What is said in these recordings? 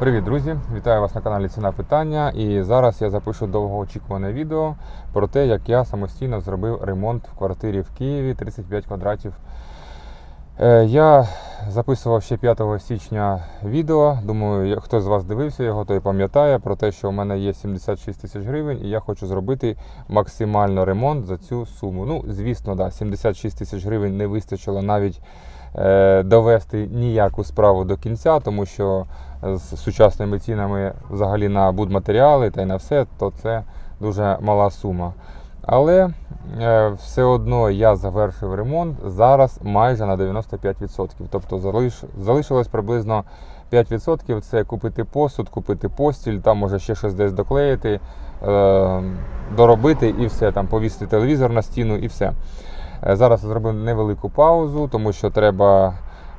Привіт, друзі! Вітаю вас на каналі Ціна Питання. І зараз я запишу довгоочікуване відео про те, як я самостійно зробив ремонт в квартирі в Києві 35 квадратів. Е, Я записував ще 5 січня відео. Думаю, хто з вас дивився його, той пам'ятає про те, що у мене є 76 тисяч гривень, і я хочу зробити максимально ремонт за цю суму. Ну, звісно, да, 76 тисяч гривень не вистачило навіть довести ніяку справу до кінця, тому що з сучасними цінами взагалі на будматеріали та й на все, то це дуже мала сума. Але е, все одно я завершив ремонт зараз майже на 95%. Тобто залиш, залишилось приблизно 5%. Це купити посуд, купити постіль, там може ще щось десь доклеїти, е, доробити і все, там повісити телевізор на стіну і все. Е, Зараз зробив невелику паузу, тому що треба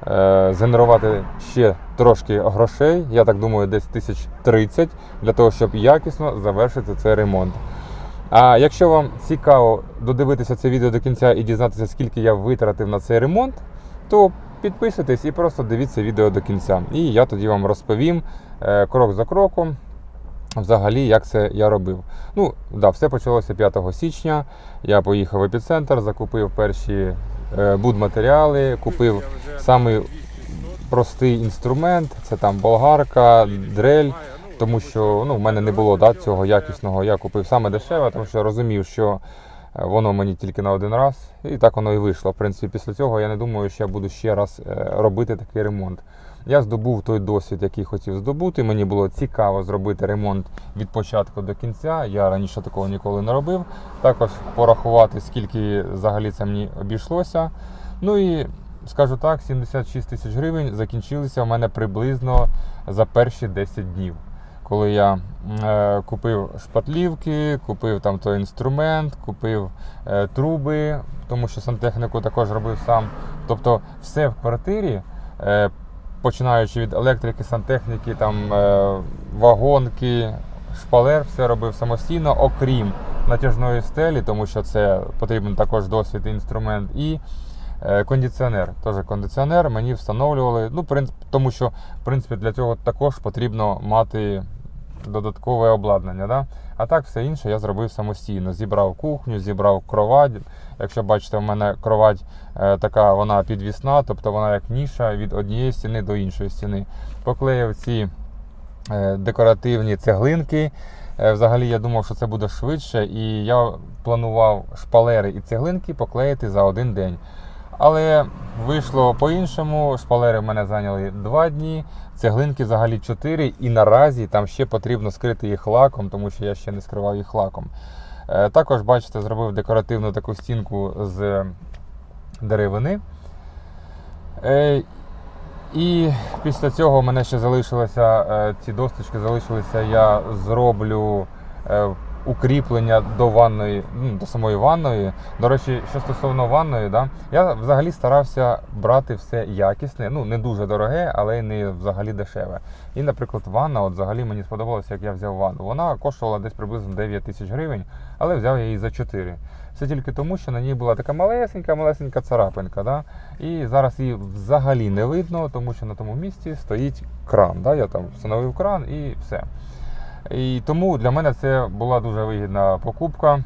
е, згенерувати ще трошки грошей. Я так думаю, десь 1030 для того, щоб якісно завершити цей ремонт. А якщо вам цікаво додивитися це відео до кінця і дізнатися, скільки я витратив на цей ремонт, то підписуйтесь і просто дивіться відео до кінця. І я тоді вам розповім е, крок за кроком, взагалі, як це я робив. Ну, да, все почалося 5 січня. Я поїхав в епіцентр, закупив перші е, будматеріали, купив самий простий інструмент, це там болгарка, дрель. Тому що ну, в мене не було да, цього якісного. Я купив саме дешеве, тому що розумів, що воно мені тільки на один раз, і так воно і вийшло. В принципі, після цього я не думаю, що я буду ще раз е, робити такий ремонт. Я здобув той досвід, який хотів здобути. Мені було цікаво зробити ремонт від початку до кінця. Я раніше такого ніколи не робив. Також порахувати, скільки взагалі це мені обійшлося. Ну і скажу так, 76 тисяч гривень закінчилися у мене приблизно за перші 10 днів. Коли я е, купив шпатлівки, купив там той інструмент, купив е, труби, тому що сантехніку також робив сам. Тобто все в квартирі, е, починаючи від електрики, сантехніки, там, е, вагонки, шпалер, все робив самостійно, окрім натяжної стелі, тому що це потрібен також досвід і інструмент. І Кондиціонер, теж кондиціонер мені встановлювали. Ну, тому що в принципі для цього також потрібно мати додаткове обладнання. Да? А так все інше я зробив самостійно. Зібрав кухню, зібрав кровать. Якщо бачите, в мене кровать е, така вона підвісна, тобто вона як ніша від однієї стіни до іншої стіни. Поклеїв ці е, декоративні цеглинки. Е, Взагалі я думав, що це буде швидше, і я планував шпалери і цеглинки поклеїти за один день. Але вийшло по-іншому. Шпалери в мене зайняли 2 дні, цеглинки взагалі 4, і наразі там ще потрібно скрити їх лаком, тому що я ще не скривав їх лаком. Е, Також, бачите, зробив декоративну таку стінку з деревини. Е, І після цього в мене ще залишилося е, ці досточки, залишилися, я зроблю укріплення до ванної, ну, до самої ванної. До речі, що стосовно ванної, да, я взагалі старався брати все якісне, ну не дуже дороге, але й не взагалі дешеве. І, наприклад, ванна, от взагалі мені сподобалося, як я взяв ванну. Вона коштувала десь приблизно 9 тисяч гривень, але взяв я її за 4. Це тільки тому, що на ній була така малесенька, малесенька царапинка. Да? І зараз її взагалі не видно, тому що на тому місці стоїть кран. Да? Я там встановив кран і все. І тому для мене це була дуже вигідна покупка.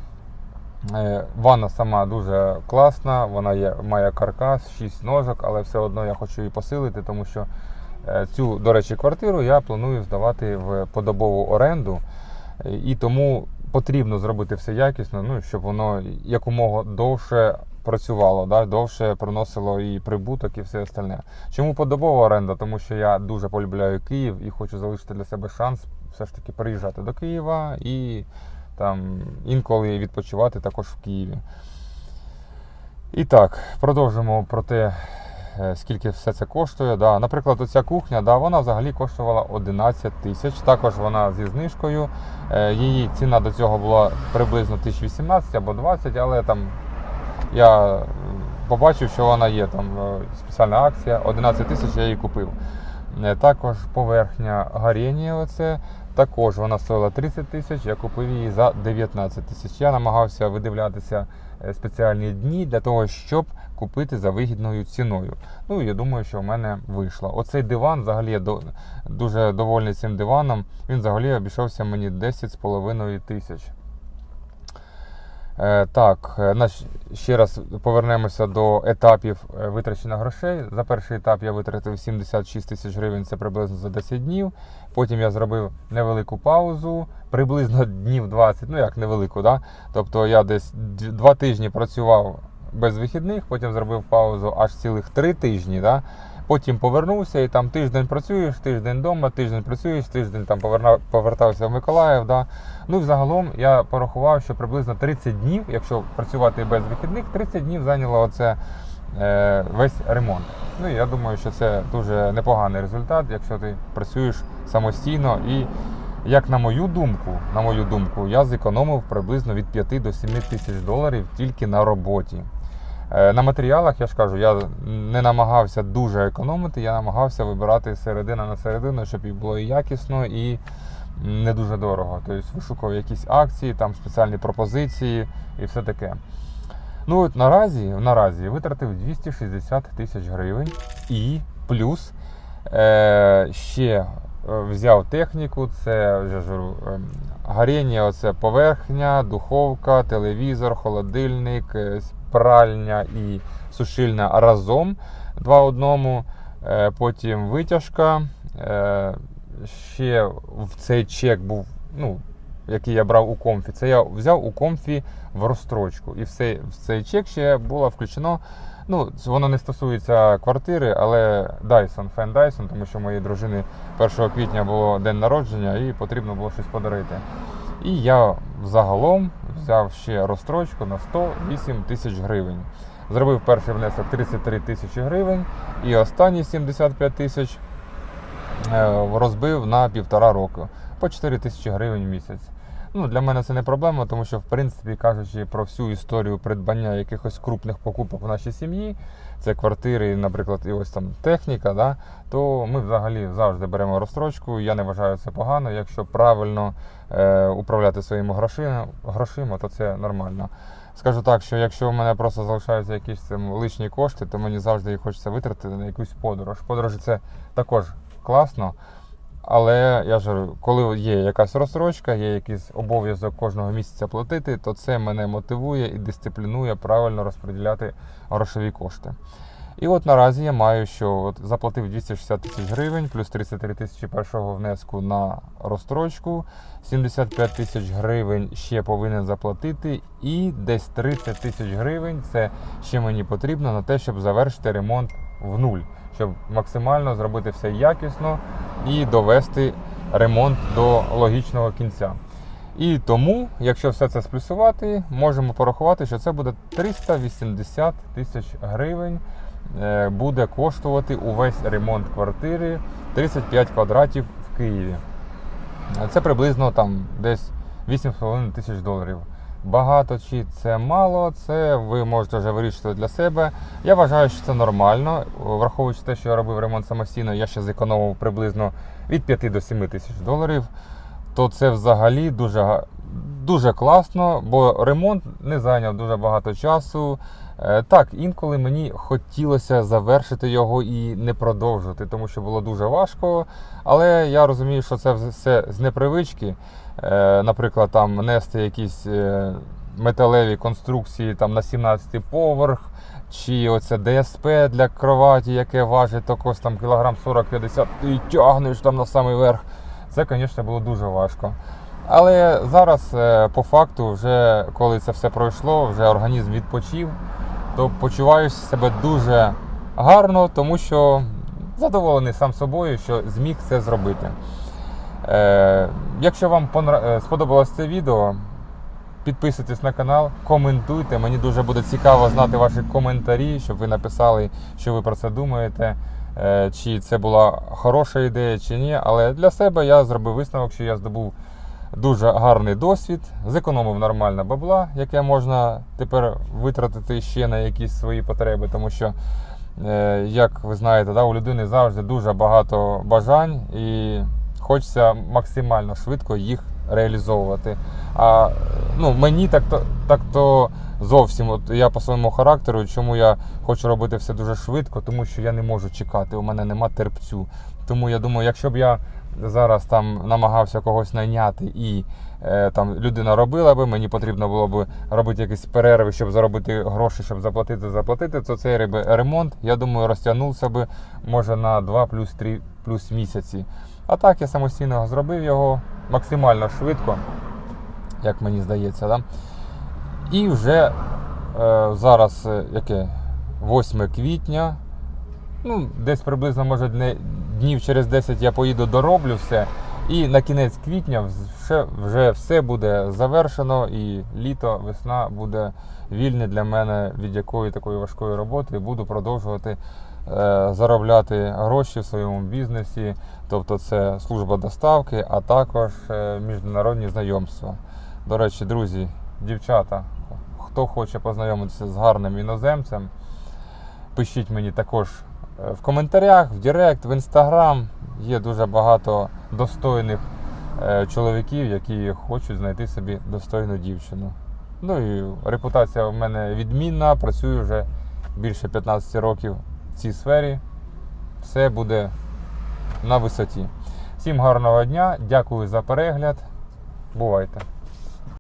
Е, Ванна сама дуже класна, вона є, має каркас, 6 ножок, але все одно я хочу її посилити, тому що е, цю, до речі, квартиру я планую здавати в подобову оренду. І тому потрібно зробити все якісно, ну, щоб воно якомога довше працювало, да, довше приносило і прибуток, і все остальне. Чому подобова оренда? Тому що я дуже полюбляю Київ і хочу залишити для себе шанс все ж таки приїжджати до Києва і там інколи відпочивати також в Києві. І так, продовжимо про те, е, скільки все це коштує. Да. Наприклад, оця кухня, да, вона взагалі коштувала 11 тисяч. Також вона зі знижкою. Е, Її ціна до цього була приблизно 1018 або 20, але там я побачив, що вона є там е, спеціальна акція. 11 тисяч я її купив. Також поверхня горіння, оце Також вона стоїла 30 тисяч, я купив її за 19 тисяч. Я намагався видивлятися е, спеціальні дні для того, щоб купити за вигідною ціною. Ну я думаю, що в мене вийшло. Оцей диван, взагалі, я дуже довольний цим диваном. Він взагалі обійшовся мені 10,5 тисяч. Е, Так, е, ще раз повернемося до етапів е, витрачення грошей. За перший етап я витратив 76 тисяч гривень, це приблизно за 10 днів. Потім я зробив невелику паузу, приблизно днів 20, ну як невелику, да? тобто я десь д- два тижні працював без вихідних, потім зробив паузу аж цілих три тижні. Да? Потім повернувся і там тиждень працюєш, тиждень вдома, тиждень працюєш, тиждень там поверна- повертався в Миколаїв. Да? Ну і взагалом я порахував, що приблизно 30 днів, якщо працювати без вихідних, 30 днів зайняло оце е, весь ремонт. Ну і я думаю, що це дуже непоганий результат, якщо ти працюєш самостійно. І як на мою думку, на мою думку, я зекономив приблизно від 5 до 7 тисяч доларів тільки на роботі. Е, На матеріалах я ж кажу, я не намагався дуже економити, я намагався вибирати середина на середину, щоб і було і якісно, і не дуже дорого. Тобто вишукував якісь акції, там спеціальні пропозиції і все таке. Ну от наразі, наразі витратив 260 тисяч гривень і плюс е, ще е, взяв техніку, це вже ж говорю, ем, горіння, оце поверхня, духовка, телевізор, холодильник, е, пральня і сушильня разом два одному. Е, Потім витяжка. Е, Ще в цей чек був, ну, який я брав у комфі, це я взяв у комфі в розстрочку. І в цей, в цей чек ще було включено. Ну, воно не стосується квартири, але Dyson, фен Dyson, тому що моїй дружини 1 квітня було день народження і потрібно було щось подарити. І я взагалом взяв ще розстрочку на 108 тисяч гривень. Зробив перший внесок 33 тисячі гривень і останні 75 тисяч е, розбив на півтора року по 4 тисячі гривень в місяць. Ну, для мене це не проблема, тому що, в принципі, кажучи про всю історію придбання якихось крупних покупок в нашій сім'ї, це квартири, наприклад, і ось там техніка, да, то ми взагалі завжди беремо розстрочку. Я не вважаю це погано. Якщо правильно е, управляти своїми грошима, грошима, то це нормально. Скажу так, що якщо в мене просто залишаються якісь там лишні кошти, то мені завжди їх хочеться витратити на якусь подорож. Подорожі це також класно. Але я ж коли є якась розстрочка, є якийсь обов'язок кожного місяця платити, то це мене мотивує і дисциплінує правильно розподіляти грошові кошти. І от наразі я маю, що от заплатив 260 тисяч гривень, плюс 33 тисячі першого внеску на розстрочку, 75 тисяч гривень ще повинен заплатити, і десь 30 тисяч гривень це ще мені потрібно на те, щоб завершити ремонт в нуль, щоб максимально зробити все якісно і довести ремонт до логічного кінця. І тому, якщо все це сплюсувати, можемо порахувати, що це буде 380 тисяч гривень. е, Буде коштувати увесь ремонт квартири 35 квадратів в Києві. Це приблизно там десь 8,5 тисяч доларів. Багато чи це мало, це ви можете вже вирішити для себе. Я вважаю, що це нормально. Враховуючи те, що я робив ремонт самостійно, я ще зекономив приблизно від 5 до 7 тисяч доларів. То це взагалі дуже, дуже класно, бо ремонт не зайняв дуже багато часу. Е, Так, інколи мені хотілося завершити його і не продовжувати, тому що було дуже важко. Але я розумію, що це все з непривички. Е, Наприклад, там нести якісь е, металеві конструкції там, на 17 поверх, чи оце ДСП для кроваті, яке важить також там кілограм 40-50, ти тягнеш там на самий верх. Це, звісно, було дуже важко. Але зараз, е, по факту, вже коли це все пройшло, вже організм відпочив, то почуваю себе дуже гарно, тому що задоволений сам собою, що зміг це зробити. Е, якщо вам е, сподобалось це відео, підписуйтесь на канал, коментуйте. Мені дуже буде цікаво знати ваші коментарі, щоб ви написали, що ви про це думаєте, е, чи це була хороша ідея, чи ні. Але для себе я зробив висновок, що я здобув дуже гарний досвід, зекономив нормально бабла, яке можна тепер витратити ще на якісь свої потреби, тому що. Як ви знаєте, да, у людини завжди дуже багато бажань, і хочеться максимально швидко їх реалізовувати. А ну, мені так то, так то зовсім. От я по своєму характеру, чому я хочу робити все дуже швидко, тому що я не можу чекати. У мене нема терпцю. Тому я думаю, якщо б я зараз там намагався когось найняти і е, там людина робила би, мені потрібно було б робити якісь перерви, щоб заробити гроші, щоб заплатити, заплатити, то цей ремонт, я думаю, розтягнувся би може на 2 плюс 3 плюс місяці. А так я самостійно зробив його максимально швидко, як мені здається. Да? І вже е, зараз е, яке? 8 квітня. Ну, десь приблизно, може, дне- днів через 10 я поїду дороблю все. І на кінець квітня вже, вже все буде завершено, і літо, весна буде вільне для мене від якої такої важкої роботи. Буду продовжувати заробляти гроші в своєму бізнесі. Тобто це служба доставки, а також е, міжнародні знайомства. До речі, друзі, дівчата, хто хоче познайомитися з гарним іноземцем, пишіть мені також е, в коментарях, в Директ, в інстаграм. Є дуже багато достойних е, чоловіків, які хочуть знайти собі достойну дівчину. Ну і репутація в мене відмінна, працюю вже більше 15 років цій сфері. Все буде на висоті. Всім гарного дня, дякую за перегляд. Бувайте!